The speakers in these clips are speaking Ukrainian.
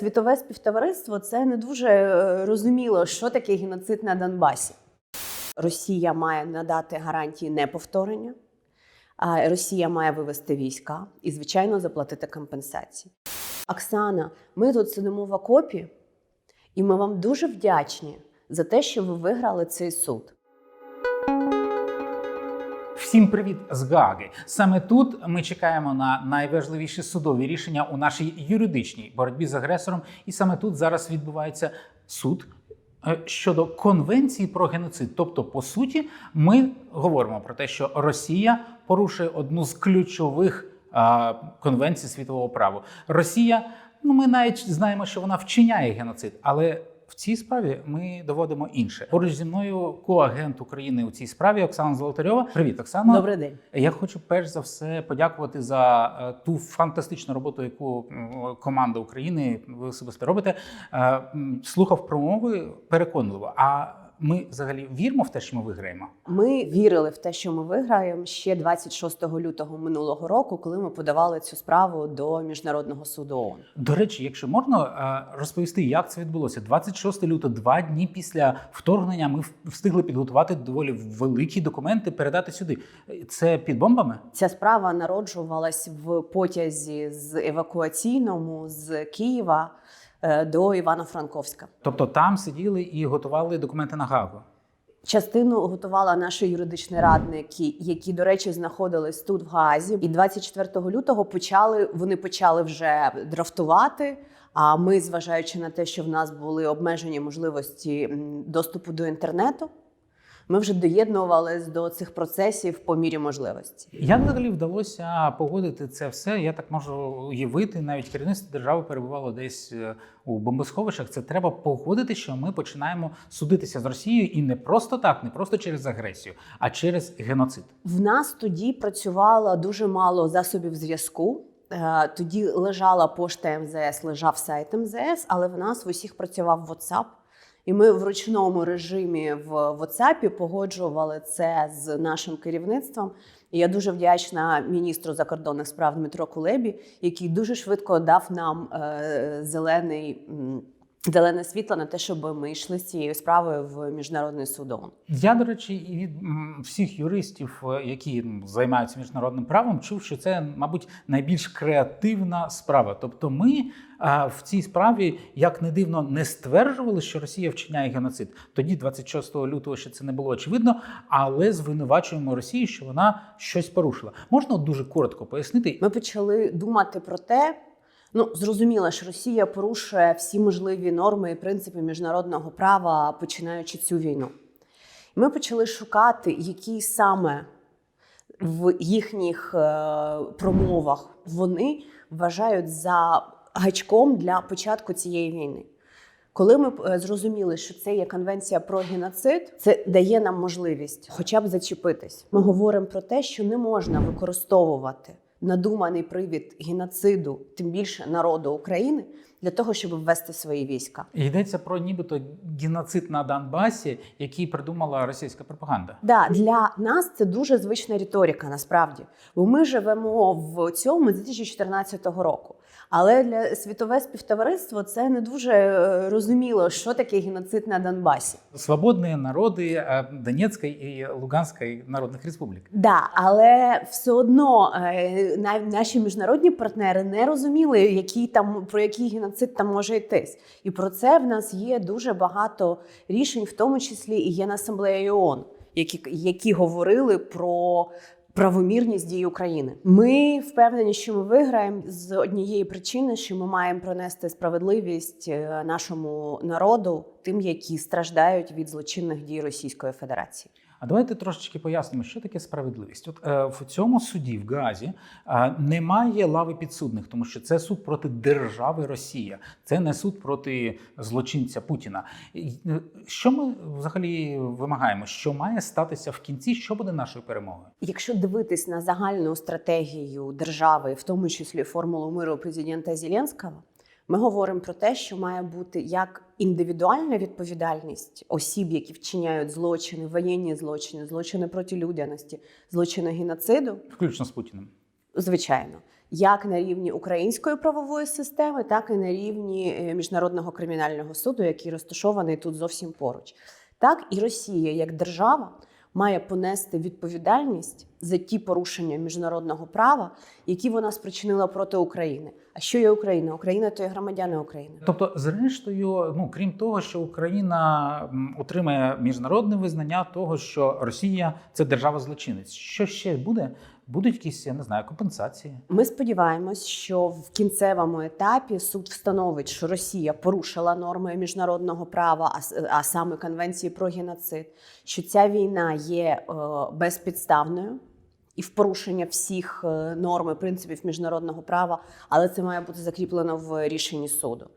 Світове співтовариство це не дуже е, розуміло, що таке геноцид на Донбасі. Росія має надати гарантії неповторення, а Росія має вивести війська і, звичайно, заплатити компенсації. Оксана, ми тут сидимо в окопі, і ми вам дуже вдячні за те, що ви виграли цей суд. Всім привіт з Гааги. Саме тут ми чекаємо на найважливіші судові рішення у нашій юридичній боротьбі з агресором, і саме тут зараз відбувається суд. е, Щодо конвенції про геноцид, тобто, по суті, ми говоримо про те, що Росія порушує одну з ключових а, конвенцій світового права. Росія, ну ми навіть знаємо, що вона вчиняє геноцид, але цій справі ми доводимо інше. Поруч зі мною коагент України у цій справі Оксана Золотарьова. Привіт, Оксана. Добрий день. Я хочу перш за все подякувати за е, ту фантастичну роботу, яку команда України ви особисто робите. Е, Слухав промови переконливо. А ми взагалі віримо в те, що ми виграємо? Ми вірили в те, що ми виграємо ще 26 лютого минулого року, коли ми подавали цю справу до міжнародного суду ООН. До речі, якщо можна е, розповісти, як це відбулося, 26 лютого, два дні після вторгнення, ми встигли підготувати доволі великі документи, передати сюди. Це під бомбами? Ця справа народжувалась в потязі з евакуаційному з Києва до Івано-Франковська. Тобто там сиділи і готували документи на Гагу. Частину готувала наші юридичні радники, які, до речі, знаходились тут в Гаазі. І 24 лютого почали вони почали вже драфтувати. А ми, зважаючи на те, що в нас були обмежені можливості доступу до інтернету, ми вже доєднувались до цих процесів по мірі можливості. Як взагалі вдалося погодити це все? Я так можу уявити, навіть керівництво держави перебувало десь е, у бомбосховищах. Це треба погодити, що ми починаємо судитися з Росією і не просто так, не просто через агресію, а через геноцид. В нас тоді працювало дуже мало засобів зв'язку. Е, Тоді лежала пошта МЗС, лежав сайт МЗС, але в нас в усіх працював WhatsApp. І ми в ручному режимі в WhatsApp погоджували це з нашим керівництвом. І я дуже вдячна міністру закордонних справ Дмитро Кулебі, який дуже швидко дав нам е, зелений. Зелене світло на те, щоб ми йшли з цією справою в міжнародний суд ООН. Я, до речі, і від всіх юристів, е, які займаються міжнародним правом, чув, що це, мабуть, найбільш креативна справа. Тобто, ми а, в цій справі, як не дивно, не стверджували, що Росія вчиняє геноцид. Тоді, 26 лютого, ще це не було очевидно, але звинувачуємо Росію, що вона щось порушила. Можна дуже коротко пояснити, Ми почали думати про те. Ну, зрозуміло, що Росія порушує всі можливі норми і принципи міжнародного права, починаючи цю війну. Ми почали шукати, які саме в їхніх е, промовах вони вважають за гачком для початку цієї війни. Коли ми е, зрозуміли, що це є конвенція про геноцид, це дає нам можливість хоча б зачепитись. Ми говоримо про те, що не можна використовувати надуманий привід геноциду, тим більше народу України, для того, щоб ввести свої війська. йдеться про нібито геноцид на Донбасі, який придумала російська пропаганда. Да, для нас це дуже звична риторика, насправді, бо ми живемо в цьому з 2014 року. Але для світове співтовариство це не дуже е, розуміло, що таке геноцид на Донбасі. Свободні народи е, Донецької і Луганської народних республік. Да, але все одно е, наші міжнародні партнери не розуміли, який там про який геноцид там може йтись. І про це в нас є дуже багато рішень, в тому числі і Генасамблеї ООН, які, які говорили про. Правомірність дій України. Ми впевнені, що ми виграємо з однієї причини, що ми маємо пронести справедливість е, нашому народу, тим, які страждають від злочинних дій Російської Федерації. А давайте трошечки пояснимо, що таке справедливість. От е, в цьому суді в Газі е, немає лави підсудних, тому що це суд проти держави Росія, це не суд проти злочинця Путіна. Е, Що ми взагалі вимагаємо? Що має статися в кінці? Що буде нашою перемогою? Якщо дивитись на загальну стратегію держави, в тому числі формулу миру президента Зеленського, ми говоримо про те, що має бути як індивідуальна відповідальність осіб, які вчиняють злочини, воєнні злочини, злочини проти людяності, злочини геноциду, Включно з Путіним. звичайно, як на рівні української правової системи, так і на рівні е, міжнародного кримінального суду, який розташований тут зовсім поруч. Так і Росія як держава має понести відповідальність за ті порушення міжнародного права, які вона спричинила проти України. А що є Україна? Україна то є громадяни України. Тобто, зрештою, ну крім того, що Україна отримає міжнародне визнання того, що Росія це держава злочинець. Що ще буде? Будуть якісь, я не знаю, компенсації. Ми сподіваємось, що в кінцевому етапі суд встановить, що Росія порушила норми міжнародного права, а, а саме Конвенції про геноцид, що ця війна є е, безпідставною і в порушення всіх е, норм і принципів міжнародного права, але це має бути закріплено в рішенні суду.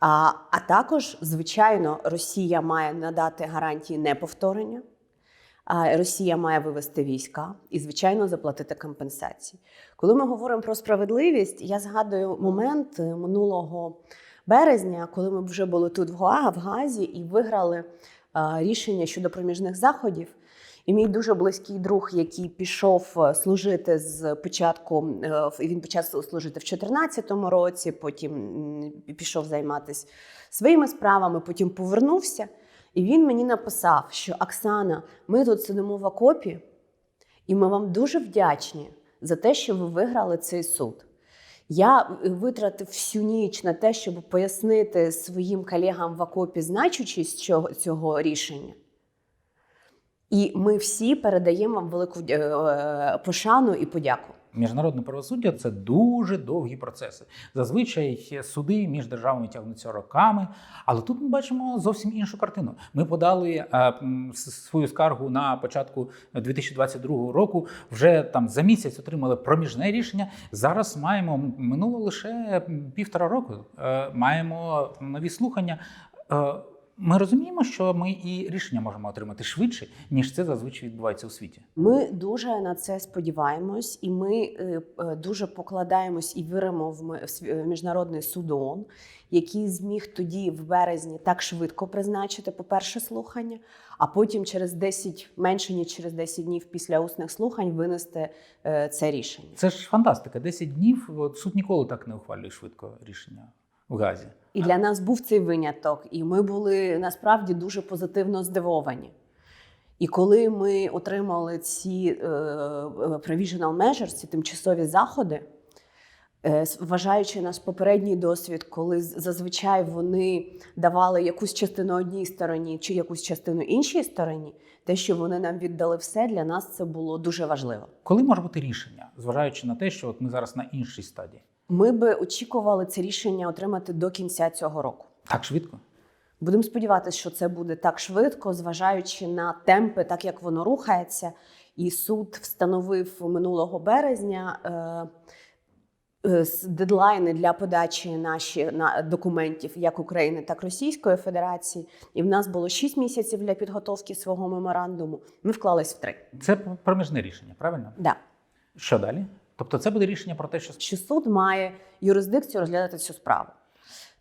А, а також, звичайно, Росія має надати гарантії неповторення. Росія має вивести війська і, звичайно, заплатити компенсації. Коли ми говоримо про справедливість, я згадую момент е, минулого березня, коли ми вже були тут в Гоа, в Газі, і виграли е, рішення щодо проміжних заходів. І мій дуже близький друг, який пішов е, служити з початку, він почав служити в 2014 році, потім пішов займатися своїми справами, потім повернувся. І він мені написав, що Оксана, ми тут сидимо в окопі, і ми вам дуже вдячні за те, що ви виграли цей суд. Я витратив всю ніч на те, щоб пояснити своїм колегам в окопі значущість цього, цього рішення. І ми всі передаємо вам велику е, е, пошану і подяку. Міжнародне правосуддя це дуже довгі процеси. Зазвичай суди між державами тягнуться роками, але тут ми бачимо зовсім іншу картину. Ми подали е, свою скаргу на початку 2022 року. Вже там за місяць отримали проміжне рішення. Зараз маємо минуло лише півтора року. Маємо нові слухання. Ми розуміємо, що ми і рішення можемо отримати швидше, ніж це зазвичай відбувається у світі. Ми дуже на це сподіваємось, і ми е, е, дуже покладаємось і віримо в міжнародний судон, який зміг тоді в березні так швидко призначити по перше слухання, а потім через 10, менше ніж через 10 днів після усних слухань винести е, це рішення. Це ж фантастика. 10 днів суд ніколи так не ухвалює швидко рішення в Газі. І для нас був цей виняток, і ми були насправді дуже позитивно здивовані. І коли ми отримали ці е, е, provisional measures, ці тимчасові заходи, е, вважаючи наш попередній досвід, коли зазвичай вони давали якусь частину одній стороні чи якусь частину іншій стороні, те, що вони нам віддали все, для нас це було дуже важливо. Коли може бути рішення, зважаючи на те, що от ми зараз на іншій стадії? Ми би очікували це рішення отримати до кінця цього року. Так швидко? Будемо сподіватися, що це буде так швидко, зважаючи на темпи, так як воно рухається. І суд встановив минулого березня е, е, дедлайни для подачі наші на документів як України, так і Російської Федерації. І в нас було 6 місяців для підготовки свого меморандуму. Ми вклались в три. Це проміжне рішення, правильно? Да. Що далі? Тобто, це буде рішення про те, що що суд має юрисдикцію розглядати цю справу.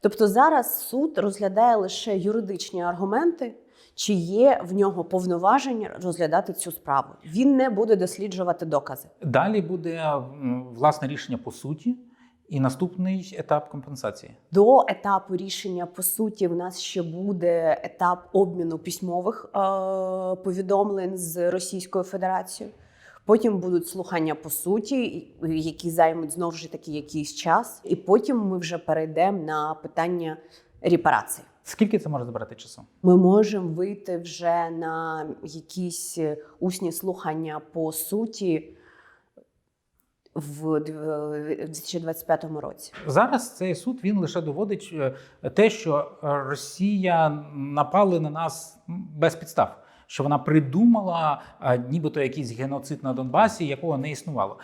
Тобто зараз суд розглядає лише юридичні аргументи, чи є в нього повноваження розглядати цю справу. Він не буде досліджувати докази. далі буде власне рішення по суті і наступний етап компенсації. До етапу рішення по суті, в нас ще буде етап обміну письмових е- повідомлень з Російською Федерацією. Потім будуть слухання по суті, які займуть знову ж таки якийсь час. І потім ми вже перейдемо на питання репарації. Скільки це може забрати часу? Ми можемо вийти вже на якісь е, усні слухання по суті в дв- 2025 році. Зараз цей суд він лише доводить е, те, що е, Росія напали на нас без підстав. Що вона придумала нібито якийсь геноцид на Донбасі, якого не існувало.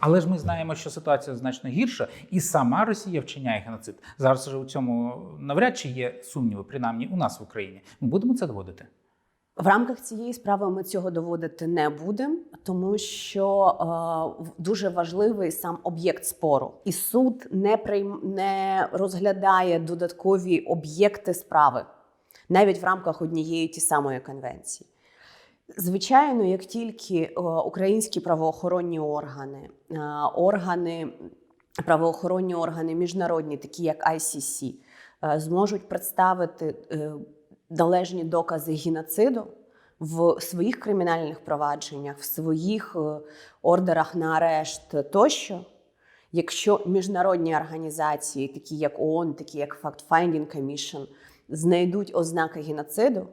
Але ж ми знаємо, що ситуація значно гірша, і сама Росія вчиняє геноцид. Зараз у цьому навряд чи є сумніви, принаймні у нас в Україні. Ми будемо це доводити. В рамках цієї справи ми цього доводити не будемо, тому що е, дуже важливий сам об'єкт спору, і суд не прийм не розглядає додаткові об'єкти справи навіть в рамках однієї ті самої конвенції. Звичайно, як тільки е, українські правоохоронні органи, е, органи, правоохоронні органи міжнародні, такі як ICC, е, зможуть представити належні докази геноциду в своїх кримінальних провадженнях, в своїх ордерах на арешт тощо, якщо міжнародні організації, такі як ООН, такі як Fact-Finding Commission, знайдуть ознаки геноциду,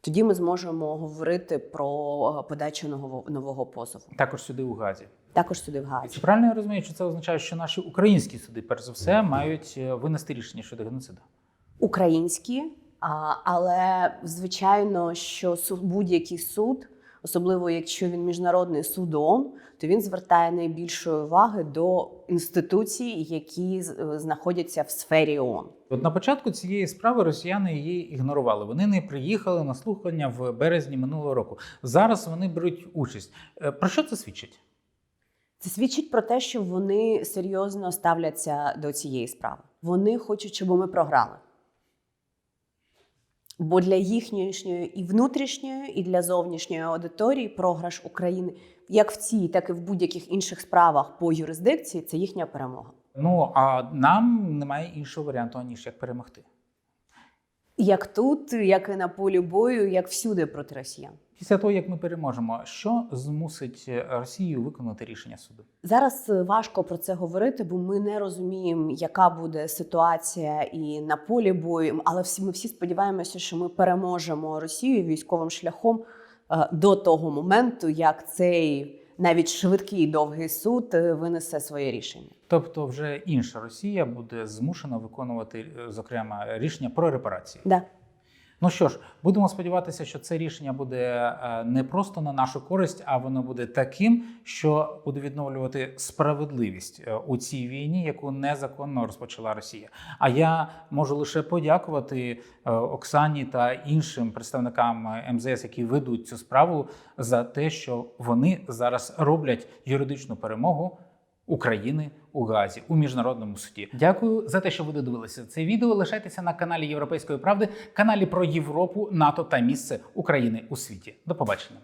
тоді ми зможемо говорити про е, подачу нового, нового позову. Також сюди у Газі. Також сюди в Газі. Чи правильно я розумію, що це означає, що наші українські суди, перш за все, мають е, винести рішення щодо геноциду? Українські, але звичайно, що будь-який суд, особливо якщо він міжнародний суд ООН, то він звертає найбільшої уваги до інституцій, які е, знаходяться в сфері ООН. От на початку цієї справи росіяни її ігнорували. Вони не приїхали на слухання в березні минулого року. Зараз вони беруть участь. Е, Про що це свідчить? Це свідчить про те, що вони серйозно ставляться до цієї справи. Вони хочуть, щоб ми програли. Бо для їхньої і внутрішньої, і для зовнішньої аудиторії програш України, як в цій, так і в будь-яких інших справах по юрисдикції, це їхня перемога. Ну а нам немає іншого варіанту, ніж як перемогти. Як тут, як і на полі бою, як всюди проти росіян. Після того, як ми переможемо, що змусить е, Росію виконати рішення суду? Зараз е, важко про це говорити, бо ми не розуміємо, яка буде ситуація і на полі бою. Але всі ми всі сподіваємося, що ми переможемо Росію військовим шляхом е, до того моменту, як цей навіть швидкий і довгий суд винесе своє рішення. Тобто, вже інша Росія буде змушена виконувати, е, зокрема, рішення про репарації. Да. Ну що ж, будемо сподіватися, що це рішення буде е, не просто на нашу користь, а воно буде таким, що буде відновлювати справедливість е, у цій війні, яку незаконно розпочала Росія. А я можу лише подякувати Оксані та іншим представникам МЗС, які ведуть цю справу, за те, що вони зараз роблять юридичну перемогу. України у Газі у міжнародному суді. Дякую за те, що ви додивилися це відео. Лишайтеся на каналі Європейської правди, каналі про Європу, НАТО та місце України у світі. До побачення.